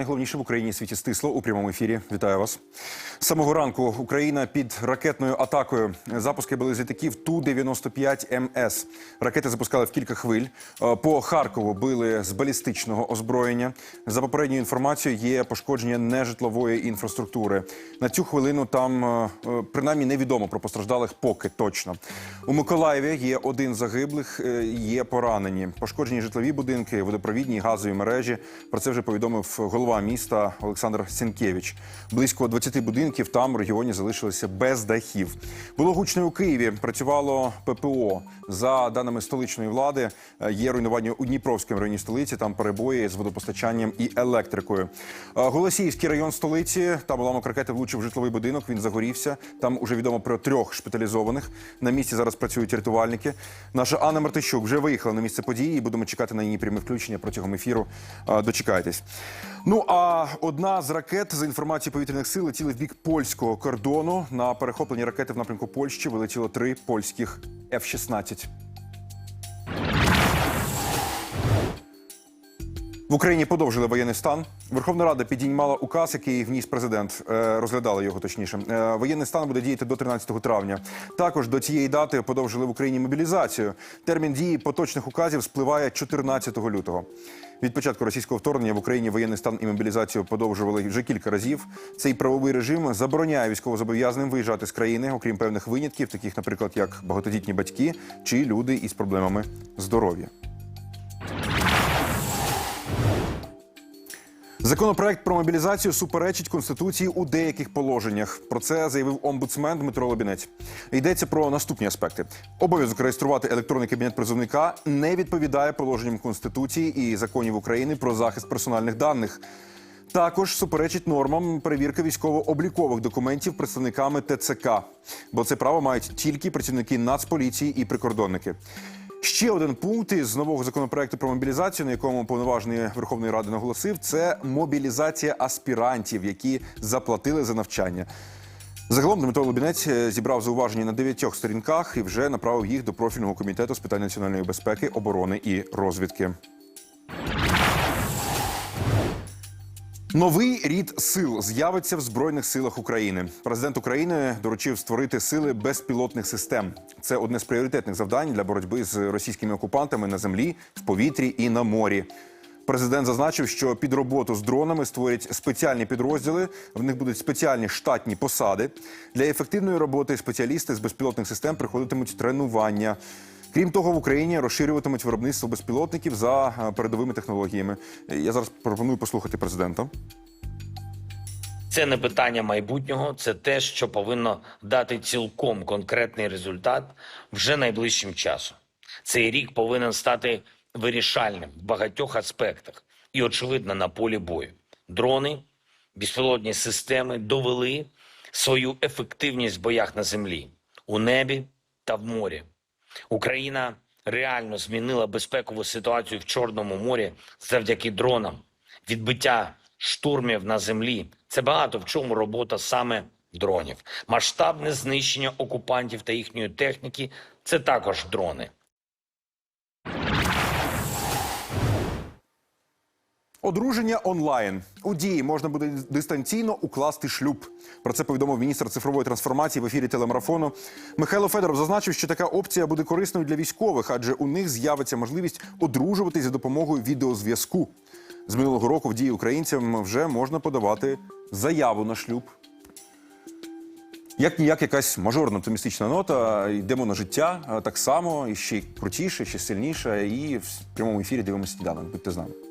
найголовніше в Україні світі стисло у прямому ефірі. Вітаю вас. З самого ранку Україна під ракетною атакою. Запуски були з літаків Ту-95 МС. Ракети запускали в кілька хвиль. Е, По Харкову били з балістичного озброєння. За попередньою інформацією, є пошкодження нежитлової інфраструктури. На цю хвилину там е, е, принаймні невідомо про постраждалих поки точно. У Миколаєві є один загиблих, є поранені. Пошкоджені житлові будинки, водопровідні газові мережі. Про це вже повідомив голова міста Олександр Сінкевич. Близько 20 будинків там в регіоні залишилися без дахів. Було гучно у Києві. Працювало ППО. За даними столичної влади, е, є руйнування у Дніпровському районі столиці. Там перебої з водопостачанням і електрикою. Е, Голосіївський район столиці. Там уламок ракети влучив житловий будинок. Він загорівся. Там уже відомо про трьох шпиталізованих. На місці зараз працюють рятувальники. Наша Анна Мартищук вже виїхала на місце події. і Будемо чекати на її пряме включення протягом ефіру. Е, Дочекайтесь. Ну а одна з ракет за інформацією повітряних сил летіли в бік польського кордону. На перехоплені ракети в напрямку Польщі вилетіло три польських F-16. В Україні подовжили воєнний стан. Верховна Рада підіймала указ, який вніс президент. е, Розглядала його точніше. Е, Воєнний стан буде діяти до 13 травня. Також до цієї дати подовжили в Україні мобілізацію. Термін дії поточних указів спливає 14 лютого. Від початку російського вторгнення в Україні воєнний стан і мобілізацію подовжували вже кілька разів. Цей правовий режим забороняє військовозобов'язаним виїжджати з країни, окрім певних винятків, таких, наприклад, як багатодітні батьки чи люди із проблемами здоров'я. Законопроект про мобілізацію суперечить конституції у деяких положеннях. Про це заявив омбудсмен Дмитро Лобінець. Йдеться про наступні аспекти: обов'язок реєструвати електронний кабінет призовника не відповідає положенням конституції і законів України про захист персональних даних. Також суперечить нормам перевірки військово-облікових документів представниками ТЦК, бо це право мають тільки працівники Нацполіції і прикордонники. Ще один пункт із нового законопроекту про мобілізацію, на якому повноважений Верховної Ради наголосив, це мобілізація аспірантів, які заплатили за навчання. Загалом Дмитро Лубінець е, зібрав зауваження на дев'ятьох сторінках і вже направив їх до профільного комітету з питань національної безпеки, оборони і розвідки. Новий рід сил з'явиться в збройних силах України. Президент України доручив створити сили безпілотних систем. Це одне з пріоритетних завдань для боротьби з російськими окупантами на землі, в повітрі і на морі. Президент зазначив, що під роботу з дронами створять спеціальні підрозділи. В них будуть спеціальні штатні посади. Для ефективної роботи спеціалісти з безпілотних систем приходитимуть тренування. Крім того, в Україні розширюватимуть виробництво безпілотників за е, передовими технологіями. Я зараз пропоную послухати президента. Це не питання майбутнього, це те, що повинно дати цілком конкретний результат вже найближчим часом. Цей рік повинен стати вирішальним в багатьох аспектах і, очевидно, на полі бою. Дрони, безпілотні системи довели свою ефективність в боях на землі, у небі та в морі. Україна реально змінила безпекову ситуацію в Чорному морі завдяки дронам. Відбиття штурмів на землі це багато в чому робота саме дронів. Масштабне знищення окупантів та їхньої техніки це також дрони. Одруження онлайн у дії можна буде дистанційно укласти шлюб. Про це повідомив міністр цифрової трансформації в ефірі телемарафону. Михайло Федоров зазначив, що така опція буде корисною для військових, адже у них з'явиться можливість одружуватись за допомогою відеозв'язку. З минулого року в дії українцям вже можна подавати заяву на шлюб. Як ніяк якась мажорна оптимістична нота. Йдемо на життя так само, і ще крутіше, ще сильніше. І в прямому ефірі дивимося сніданок. Будьте з нами.